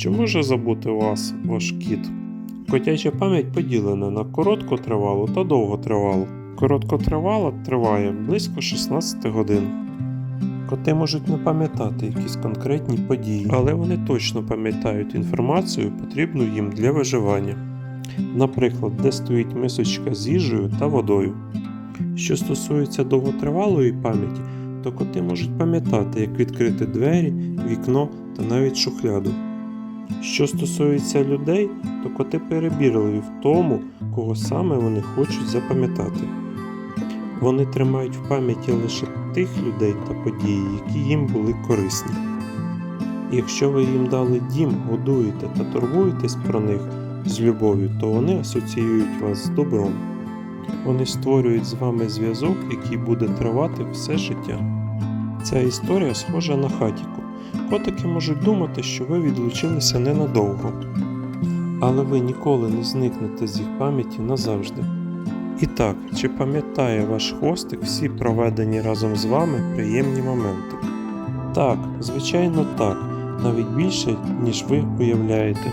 Чи може забути вас ваш кіт? Котяча пам'ять поділена на короткотривалу та довготривалу. Короткотривала триває близько 16 годин. Коти можуть не пам'ятати якісь конкретні події, але вони точно пам'ятають інформацію, потрібну їм для виживання. Наприклад, де стоїть мисочка з їжею та водою. Що стосується довготривалої пам'яті, то коти можуть пам'ятати, як відкрити двері, вікно та навіть шухляду. Що стосується людей, то коти перебірливі в тому, кого саме вони хочуть запам'ятати. Вони тримають в пам'яті лише тих людей та події, які їм були корисні. Якщо ви їм дали дім, годуєте та турбуєтесь про них з любов'ю, то вони асоціюють вас з добром. Вони створюють з вами зв'язок, який буде тривати все життя. Ця історія схожа на хатіку. Котики можуть думати, що ви відлучилися ненадовго, але ви ніколи не зникнете з їх пам'яті назавжди. І так, чи пам'ятає ваш хвостик всі проведені разом з вами приємні моменти? Так, звичайно так, навіть більше, ніж ви уявляєте.